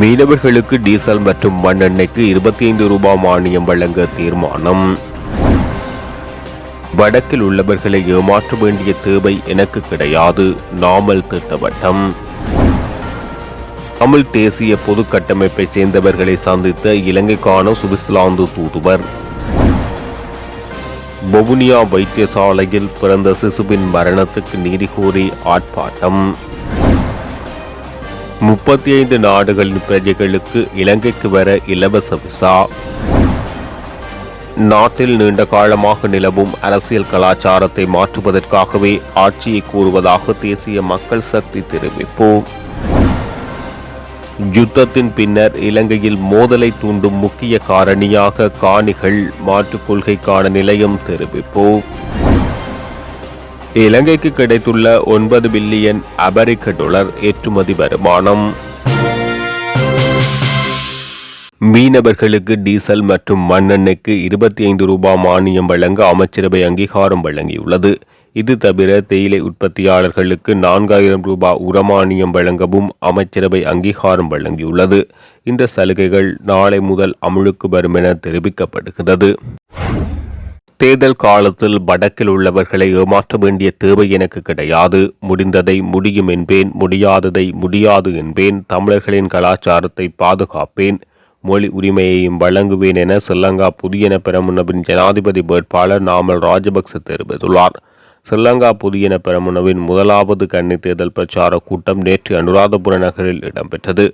மீனவர்களுக்கு டீசல் மற்றும் மண்ணெண்ணெய்க்கு இருபத்தி ஐந்து ரூபாய் மானியம் வழங்க தீர்மானம். வடக்கில் உள்ளவர்களை ஏமாற்ற வேண்டிய தேவை எனக்கு கிடையாது நாமல் திட்டவட்டம். தமிழ் தேசிய பொது கட்டமைப்பை சேர்ந்தவர்களை சந்தித்த இலங்கைக்கான சுவிட்சர்லாந்து தூதுவர். வவுனியா வைத்தியசாலையில் பிறந்த சிசுவின் மரணத்துக்கு நீதி கோரி ஆர்ப்பாட்டம். முப்பத்தி ஐந்து நாடுகளின் பிரஜைகளுக்கு இலங்கைக்கு வர இலவச விசா. நாட்டில் நீண்ட காலமாக நிலவும் அரசியல் கலாச்சாரத்தை மாற்றுவதற்காகவே ஆட்சியை கூறுவதாக தேசிய மக்கள் சக்தி தெரிவிப்பு. யுத்தத்தின் பின்னர் இலங்கையில் மோதலை தூண்டும் முக்கிய காரணியாக காணிகள் மாற்றுக் கொள்கைக்கான நிலையம் தெரிவிப்பு. இலங்கைக்கு கிடைத்துள்ள ஒன்பது பில்லியன் அமெரிக்க டாலர் ஏற்றுமதி வருமானம். மீனவர்களுக்கு டீசல் மற்றும் மண்ணெண்ணெய்க்கு இருபத்தி ஐந்து ரூபாய் மானியம் வழங்க அமைச்சரவை அங்கீகாரம் வழங்கியுள்ளது. இது தவிர தேயிலை உற்பத்தியாளர்களுக்கு நான்காயிரம் ரூபாய் உரமானியம் வழங்கவும் அமைச்சரவை அங்கீகாரம் வழங்கியுள்ளது. இந்த சலுகைகள் நாளை முதல் அமுழுக்கு வரும் என தெரிவிக்கப்படுகிறது. தேர்தல் காலத்தில் வடக்கில் உள்ளவர்களை ஏமாற்ற வேண்டிய தேவை எனக்கு கிடையாது. முடிந்ததை முடியும் என்பேன் முடியாததை முடியாது என்பேன். தமிழர்களின் கலாச்சாரத்தை பாதுகாப்பேன். மொழி உரிமையையும் வழங்குவேன் என ஸ்ரீலங்கா புதியன பெரமுனவின் ஜனாதிபதி வேட்பாளர் நாமல் ராஜபக்ச தெரிவித்துள்ளார். ஸ்ரீலங்கா புதியன பெரமுனவின் முதலாவது கன்னி தேர்தல் பிரச்சார கூட்டம் நேற்று அனுராதபுர நகரில் இடம்பெற்றது.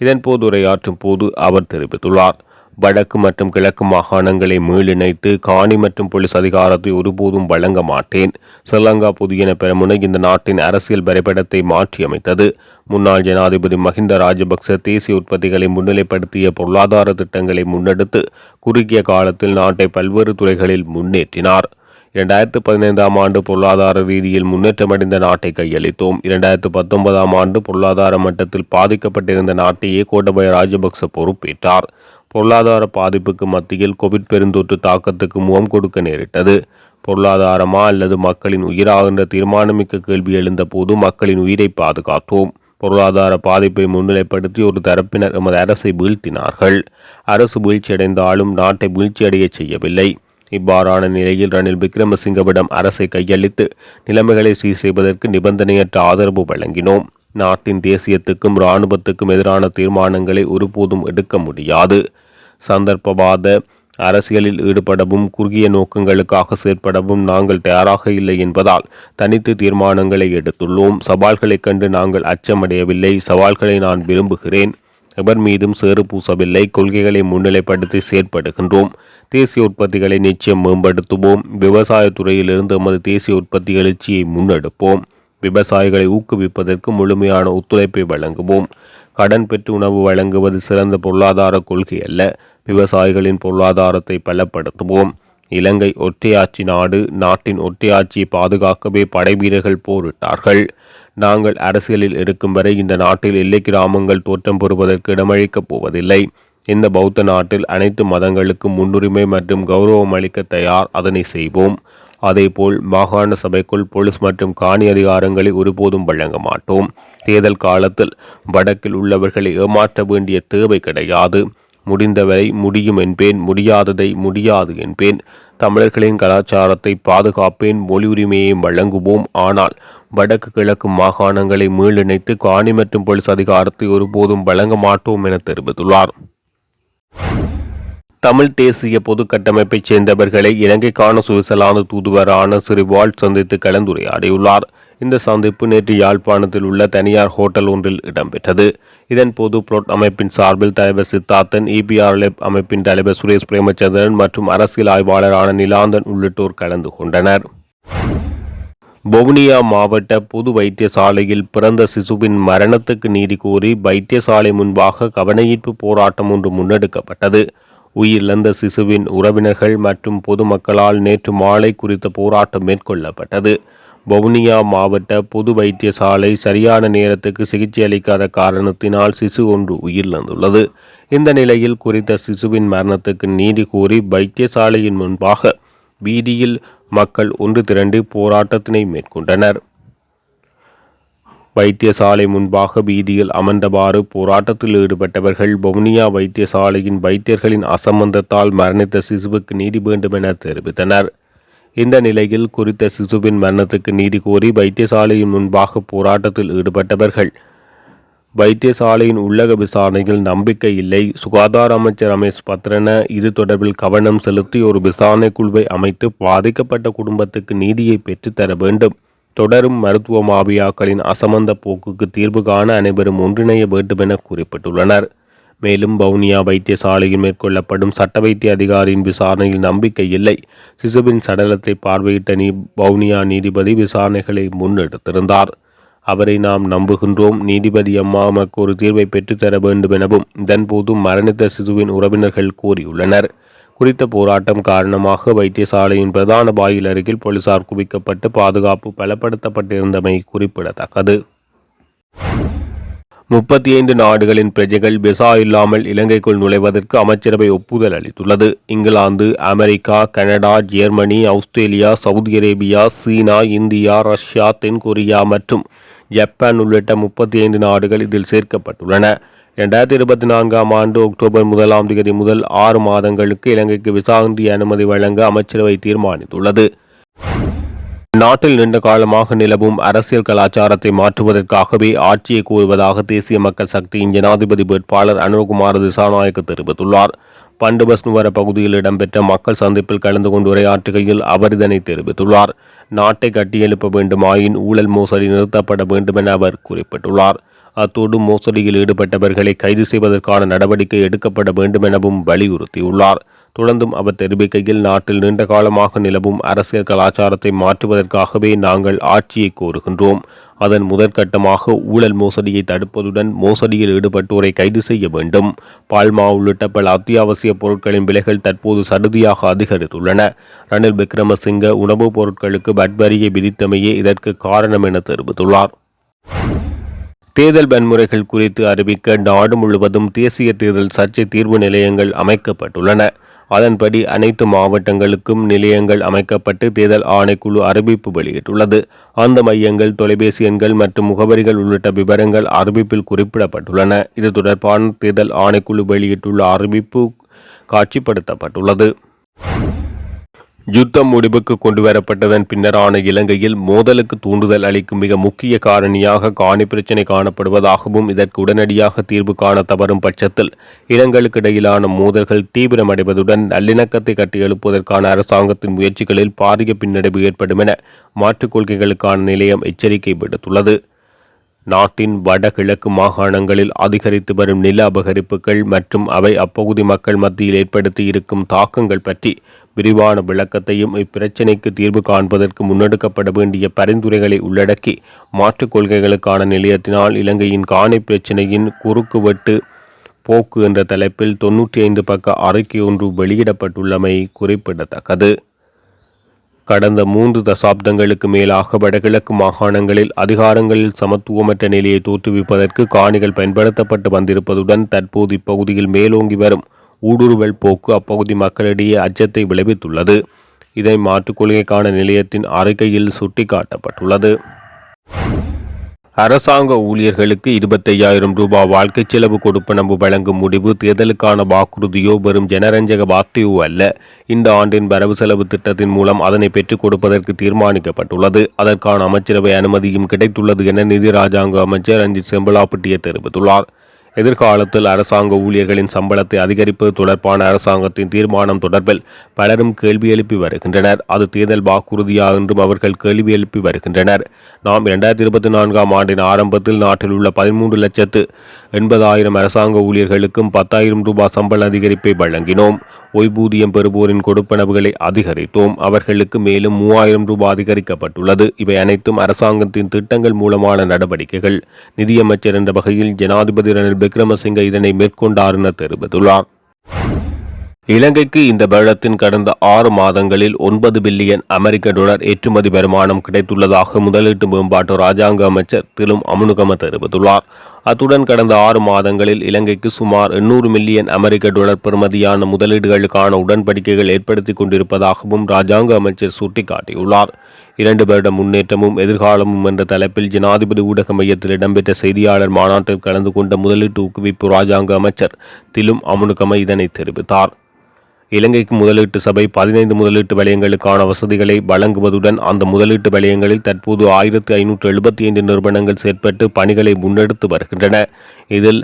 இதன்போது உரையாற்றும் போது அவர் தெரிவித்துள்ளார். வடக்கு மற்றும் கிழக்கு மாகாணங்களை மீளிணைத்து காணி மற்றும் போலீஸ் அதிகாரத்தை ஒருபோதும் வழங்க மாட்டேன். ஸ்ரீலங்கா புதியன பெருமுனை இந்த நாட்டின் அரசியல் வரைபடத்தை மாற்றியமைத்தது. முன்னாள் ஜனாதிபதி மஹிந்த ராஜபக்ச தேசிய உற்பத்திகளை முன்னிலைப்படுத்திய பொருளாதார திட்டங்களை முன்னெடுத்து குறுகிய காலத்தில் நாட்டை பல்வேறு துறைகளில் முன்னேற்றினார். இரண்டாயிரத்து பதினைந்தாம் ஆண்டு பொருளாதார ரீதியில் முன்னேற்றமடைந்த நாட்டை கையளித்தோம். இரண்டாயிரத்து பத்தொன்பதாம் ஆண்டு பொருளாதார மட்டத்தில் பாதிக்கப்பட்டிருந்த நாட்டையே கோட்டபய ராஜபக்ச பொறுப்பேற்றார். பொருளாதார பாதிப்புக்கு மத்தியில் கோவிட் பெருந்தொற்று தாக்கத்துக்கு முகம் கொடுக்க நேரிட்டது. பொருளாதாரமா அல்லது மக்களின் உயிராகின்ற தீர்மானமிக்க கேள்வி எழுந்த போது மக்களின் உயிரை பாதுகாத்தோம். பொருளாதார பாதிப்பை முன்னிலைப்படுத்தி ஒரு தரப்பினர் எமது அரசை வீழ்த்தினார்கள். அரசு வீழ்ச்சியடைந்தாலும் நாட்டை வீழ்ச்சியடைய செய்யவில்லை. இவ்வாறான நிலையில் ரணில் விக்ரமசிங்கவிடம் அரசை கையளித்து நிலைமைகளை சீர் செய்வதற்கு நிபந்தனையற்ற ஆதரவு வழங்கினோம். நாட்டின் தேசியத்துக்கும் இராணுவத்துக்கும் எதிரான தீர்மானங்களை ஒருபோதும் எடுக்க முடியாது. சந்தர்ப்பவாத அரசியலில் ஈடுபடவும் குறுகிய நோக்கங்களுக்காக செயற்படவும் நாங்கள் தயாராக இல்லை என்பதால் தனித்து தீர்மானங்களை எடுத்துள்ளோம். சவால்களைக் கண்டு நாங்கள் அச்சமடையவில்லை. சவால்களை நான் விரும்புகிறேன். எவர் மீதும் சேறு பூசவில்லை. கொள்கைகளை முன்னிலைப்படுத்தி செயற்படுகின்றோம். தேசிய உற்பத்திகளை நிச்சயம் மேம்படுத்துவோம். விவசாயத்துறையிலிருந்து எமது தேசிய உற்பத்தி எழுச்சியை முன்னெடுப்போம். விவசாயிகளை ஊக்குவிப்பதற்கு முழுமையான ஒத்துழைப்பை வழங்குவோம். கடன் பெற்று உணவு வழங்குவது சிறந்த பொருளாதார கொள்கை அல்ல. விவசாயிகளின் பொருளாதாரத்தை பலப்படுத்துவோம். இலங்கை ஒற்றையாட்சி நாடு நாட்டின் ஒற்றையாட்சியை பாதுகாக்கவே படை வீரர்கள் போரிட்டார்கள். நாங்கள் அரசியலில் இருக்கும் வரை இந்த நாட்டில் எல்லை கிராமங்கள் தோற்றம் பெறுவதற்கு இடமளிக்கப் போவதில்லை. இந்த பௌத்த நாட்டில் அனைத்து மதங்களுக்கும் முன்னுரிமை மற்றும் கௌரவம் அளிக்க தயார். அதனை செய்வோம். அதேபோல் மாகாண சபைக்குள் போலீஸ் மற்றும் காணி அதிகாரங்களை ஒருபோதும் வழங்க மாட்டோம் தேர்தல் காலத்தில் வடக்கில் உள்ளவர்களை ஏமாற்ற வேண்டிய தேவை கிடையாது. முடிந்தவரை முடியும் என்பேன் முடியாததை முடியாது என்பேன். தமிழர்களின் கலாச்சாரத்தை பாதுகாப்பேன் மொழி உரிமையையும் வழங்குவோம். ஆனால் வடக்கு கிழக்கு மாகாணங்களை மீளிணைத்து காணி மற்றும் போலீஸ் அதிகாரத்தை ஒருபோதும் வழங்க மாட்டோம் என தெரிவித்துள்ளார். தமிழ் தேசிய பொது கட்டமைப்பைச் சேர்ந்தவர்களை இலங்கைக்கான சுவிட்சர்லாந்து தூதுவரான சிறு வால்ட் சந்தித்து கலந்துரையாடியுள்ளார். இந்த சந்திப்பு நேற்று யாழ்ப்பாணத்தில் உள்ள தனியார் ஹோட்டல் ஒன்றில் இடம்பெற்றது. இதன் பொது புளொட் அமைப்பின் சார்பில் தலைவர் சித்தார்த்தன் இபிஆர்எப் அமைப்பின் தலைவர் சுரேஷ் பிரேமச்சந்திரன் மற்றும் அரசியல் ஆய்வாளரான நிலாந்தன் உள்ளிட்டோர் கலந்து கொண்டனர். வவுனியா மாவட்ட பொது வைத்தியசாலையில் பிறந்த சிசுவின் மரணத்துக்கு நீதி கோரி வைத்தியசாலை முன்பாக கவனஈர்ப்பு போராட்டம் ஒன்று முன்னெடுக்கப்பட்டது. உயிரிழந்த சிசுவின் உறவினர்கள் மற்றும் பொதுமக்களால் நேற்று மாலை குறித்த போராட்டம் மேற்கொள்ளப்பட்டது. வவுனியா மாவட்ட பொது வைத்தியசாலை சரியான நேரத்துக்கு சிகிச்சை அளிக்காத காரணத்தினால் சிசு ஒன்று உயிரிழந்துள்ளது. இந்த நிலையில் குறித்த சிசுவின் மரணத்துக்கு நீதி கோரி வைத்தியசாலையின் முன்பாக வீதியில் மக்கள் ஒன்று திரண்டு போராட்டத்தினை மேற்கொண்டனர். வைத்தியசாலை முன்பாக வீதியில் அமர்ந்தவாறு போராட்டத்தில் ஈடுபட்டவர்கள் வவுனியா வைத்தியசாலையின் வைத்தியர்களின் அசம்பந்தத்தால் மரணித்த சிசுவுக்கு நீதி வேண்டும் என தெரிவித்தனர். இந்த நிலையில் குறித்த சிசுவின் மரணத்துக்கு நீதி கோரி வைத்தியசாலையின் முன்பாக போராட்டத்தில் ஈடுபட்டவர்கள். வைத்தியசாலையின் உள்ளக விசாரணையில் நம்பிக்கை இல்லை. சுகாதார அமைச்சர் ரமேஷ் பத்ரன இது தொடர்பில் கவனம் செலுத்தி ஒரு விசாரணை குழுவை அமைத்து பாதிக்கப்பட்ட குடும்பத்துக்கு நீதியை பெற்றுத்தர வேண்டும். தொடரும் மருத்துவ மாபியாக்களின் அசமந்த போக்குக்கு தீர்வு காண அனைவரும் ஒன்றிணைய வேண்டும் என குறிப்பிட்டுள்ளனர். மேலும் வவுனியா வைத்தியசாலையில் மேற்கொள்ளப்படும் சட்ட வைத்திய அதிகாரியின் விசாரணையில் நம்பிக்கை இல்லை. சிசுவின் சடலத்தை பார்வையிட்ட நீ வவுனியா நீதிபதி விசாரணைகளை முன்னெடுத்திருந்தார். அவரை நாம் நம்புகின்றோம். நீதிபதி அம்மா நமக்கு ஒரு தீர்வை பெற்றுத்தர வேண்டும் எனவும் இதன்போதும் மரணித்த சிசுவின் உறவினர்கள் கூறியுள்ளனர். குறித்த போராட்டம் காரணமாக வைத்தியசாலையின் பிரதான வாயில் அருகில் போலீசார் குவிக்கப்பட்டு பாதுகாப்பு பலப்படுத்தப்பட்டிருந்தமை குறிப்பிடத்தக்கது. முப்பத்தி ஐந்து நாடுகளின் பிரஜைகள் விசா இல்லாமல் இலங்கைக்குள் நுழைவதற்கு அமைச்சரவை ஒப்புதல் அளித்துள்ளது. England America Canada Germany Australia Saudi Arabia China India Russia தென்கொரியா மற்றும் ஜப்பான் உள்ளிட்ட முப்பத்தி ஐந்து நாடுகள் இதில் சேர்க்கப்பட்டுள்ளன. இரண்டாயிரத்தி இருபத்தி நான்காம் ஆண்டு அக்டோபர் முதலாம் தேதி முதல் ஆறு மாதங்களுக்கு இலங்கைக்கு விசாந்தி அனுமதி வழங்க அமைச்சரவை தீர்மானித்துள்ளது. நாட்டில் நீண்ட காலமாக நிலவும் அரசியல் கலாச்சாரத்தை மாற்றுவதற்காகவே ஆட்சியை கூறுவதாக தேசிய மக்கள் சக்தியின் ஜனாதிபதி வேட்பாளர் அனுகுமார் திசாநாயக்க தெரிவித்துள்ளார். பண்டுபஸ் நுவர பகுதியில் இடம்பெற்ற மக்கள் சந்திப்பில் கலந்து கொண்டு உரையாற்றுகையில் அவர் இதனை தெரிவித்துள்ளார். நாட்டை கட்டியெழுப்ப வேண்டுமாயின் ஊழல் மோசடி நிறுத்தப்பட வேண்டும் என அவர் குறிப்பிட்டுள்ளார். அத்தோடு மோசடியில் ஈடுபட்டவர்களை கைது செய்வதற்கான நடவடிக்கை எடுக்கப்பட வேண்டும் எனவும் வலியுறுத்தியுள்ளார். தொடர்ந்தும் அவர் தெரிவிக்கையில் நாட்டில் நீண்ட காலமாக நிலவும் அரசியல் கலாச்சாரத்தை மாற்றுவதற்காகவே நாங்கள் ஆட்சியை கோருகின்றோம். அதன் முதற்கட்டமாக ஊழல் மோசடியை தடுப்பதுடன் மோசடியில் ஈடுபட்டோரை கைது செய்ய வேண்டும். பால்மா உள்ளிட்ட பல அத்தியாவசிய பொருட்களின் விலைகள் தற்போது சடுதியாக அதிகரித்துள்ளன. ரணில் விக்ரமசிங்க உணவுப் பொருட்களுக்கு வட்வரியை விதித்தமையே இதற்கு காரணம் என தெரிவித்துள்ளார். தேர்தல் வன்முறைகள் குறித்து அறிவிக்க நாடு முழுவதும் தேசிய தேர்தல் சர்ச்சை தீர்வு நிலையங்கள் அமைக்கப்பட்டுள்ளன. அதன்படி அனைத்து மாவட்டங்களுக்கும் நிலையங்கள் அமைக்கப்பட்டு தேர்தல் ஆணைக்குழு அறிவிப்பு வெளியிட்டுள்ளது. அந்த மையங்கள் தொலைபேசி எண்கள் மற்றும் முகவரிகள் உள்ளிட்ட விவரங்கள் அறிவிப்பில் குறிப்பிடப்பட்டுள்ளன. இது தொடர்பான தேர்தல் ஆணைக்குழு வெளியிட்டுள்ள அறிவிப்பு காட்சிப்படுத்தப்பட்டுள்ளது. யுத்தம் முடிவுக்கு கொண்டுவரப்பட்டதன் பின்னரான இலங்கையில் மோதலுக்கு தூண்டுதல் அளிக்கும் மிக முக்கிய காரணியாக காணி பிரச்சினை காணப்படுவதாகவும் இதற்கு உடனடியாக தீர்வு காண தவறும் பட்சத்தில் இனங்களுக்கிடையிலான மோதல்கள் தீவிரமடைவதுடன் நல்லிணக்கத்தை கட்டியெழுப்புவதற்கான அரசாங்கத்தின் முயற்சிகளில் பாரிய பின்னடைவு ஏற்படும் என மாற்றுக் கொள்கைகளுக்கான நிலையம் எச்சரிக்கை விடுத்துள்ளது. நாட்டின் வடகிழக்கு மாகாணங்களில் அதிகரித்து வரும் நில அபகரிப்புகள் மற்றும் அவை அப்பகுதி மக்கள் மத்தியில் ஏற்படுத்தி இருக்கும் தாக்கங்கள் பற்றி விரிவான விளக்கத்தையும் இப்பிரச்சினைக்கு தீர்வு காண்பதற்கு முன்னெடுக்கப்பட வேண்டிய பரிந்துரைகளை உள்ளடக்கி மாற்றுக் கொள்கைகளுக்கான நிலையத்தினால் இலங்கையின் காணி பிரச்சினையின் குறுக்குவெட்டு போக்கு என்ற தலைப்பில் தொன்னூற்றி ஐந்து பக்க அறிக்கை ஒன்று வெளியிடப்பட்டுள்ளமை குறிப்பிடத்தக்கது. கடந்த மூன்று தசாப்தங்களுக்கு மேலாக வடகிழக்கு மாகாணங்களில் அதிகாரங்களில் சமத்துவமற்ற நிலையை தோற்றுவிப்பதற்கு காணிகள் பயன்படுத்தப்பட்டு வந்திருப்பதுடன் தற்போது இப்பகுதியில் மேலோங்கி வரும் ஊடுருவல் போக்கு அப்பகுதி மக்களிடையே அச்சத்தை விளைவித்துள்ளது. இதை மாற்றுக் கொள்கைக்கான நிலையத்தின் அறிக்கையில் சுட்டிக்காட்டப்பட்டுள்ளது. அரசாங்க ஊழியர்களுக்கு இருபத்தையாயிரம் ரூபாய் வாழ்க்கை செலவு கொடுப்பனவு வழங்கும் முடிவு தேர்தலுக்கான வாக்குறுதியோ வெறும் ஜனரஞ்சக வார்த்தையோ அல்ல. இந்த ஆண்டின் வரவு செலவு திட்டத்தின் மூலம் அதனை பெற்றுக் கொடுப்பதற்கு தீர்மானிக்கப்பட்டுள்ளது. அதற்கான அமைச்சரவை அனுமதியும் கிடைத்துள்ளது என நிதி ராஜாங்க அமைச்சர் ரஞ்சித் செம்பலாப்பட்டிய தெரிவித்துள்ளார். எதிர்காலத்தில் அரசாங்க ஊழியர்களின் சம்பளத்தை அதிகரிப்பது தொடர்பான அரசாங்கத்தின் தீர்மானம் தொடர்பில் பலரும் கேள்வி எழுப்பி வருகின்றனர். அது தேர்தல் வாக்குறுதியா என்றும் அவர்கள் கேள்வி எழுப்பி வருகின்றனர். நாம் இரண்டாயிரத்தி இருபத்தி நான்காம் ஆண்டின் ஆரம்பத்தில் நாட்டில் உள்ள பதிமூன்று லட்சத்து எண்பதாயிரம் அரசாங்க ஊழியர்களுக்கும் பத்தாயிரம் ரூபாய் சம்பள அதிகரிப்பை வழங்கினோம். ஓய்வூதியம் பெறுவோரின் கொடுப்பனவுகளை அதிகரித்தோம். அவர்களுக்கு மேலும் மூவாயிரம் ரூபாய் அதிகரிக்கப்பட்டுள்ளது. இவை அனைத்தும் அரசாங்கத்தின் திட்டங்கள் மூலமான நடவடிக்கைகள். நிதியமைச்சர் என்ற வகையில் ஜனாதிபதி ரணில் விக்ரமசிங்க இதனை மேற்கொண்டார் என தெரிவித்துள்ளார். இலங்கைக்கு இந்த வருடத்தின் கடந்த ஆறு மாதங்களில் ஒன்பது பில்லியன் அமெரிக்க டாலர் ஏற்றுமதி வருமானம் கிடைத்துள்ளதாக முதலீட்டு மேம்பாட்டு ராஜாங்க அமைச்சர் திலும் அமுனுகம தெரிவித்துள்ளார். அத்துடன் கடந்த ஆறு மாதங்களில் இலங்கைக்கு சுமார் எண்ணூறு மில்லியன் அமெரிக்க டாலர் பெறுமதியான முதலீடுகளுக்கான உடன்படிக்கைகள் ஏற்படுத்தி கொண்டிருப்பதாகவும் ராஜாங்க அமைச்சர் சுட்டிக்காட்டியுள்ளார். இரண்டு வருட முன்னேற்றமும் எதிர்காலமும் என்ற தலைப்பில் ஜனாதிபதி ஊடக மையத்தில் இடம்பெற்ற செய்தியாளர் மாநாட்டில் கலந்து கொண்ட முதலீட்டு ஊக்குவிப்பு ராஜாங்க அமைச்சர் திலும் அமுனுகம இதனை தெரிவித்தார். இலங்கைக்கு முதலீட்டு சபை பதினைந்து முதலீட்டு வலயங்களுக்கான வசதிகளை வழங்குவதுடன் அந்த முதலீட்டு வலயங்களில் தற்போது ஆயிரத்தி ஐநூற்று எழுபத்தி ஐந்து நிறுவனங்கள் செயற்பட்டு பணிகளை முன்னெடுத்து வருகின்றன. இதில்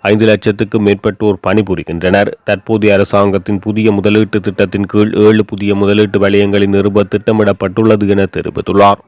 ஐந்து லட்சத்துக்கும் மேற்பட்டோர் பணிபுரிகின்றனர். தற்போதைய அரசாங்கத்தின் புதிய முதலீட்டு திட்டத்தின் கீழ் ஏழு புதிய முதலீட்டு வலயங்களை நிறுவ திட்டமிடப்பட்டுள்ளது என தெரிவித்துள்ளார்.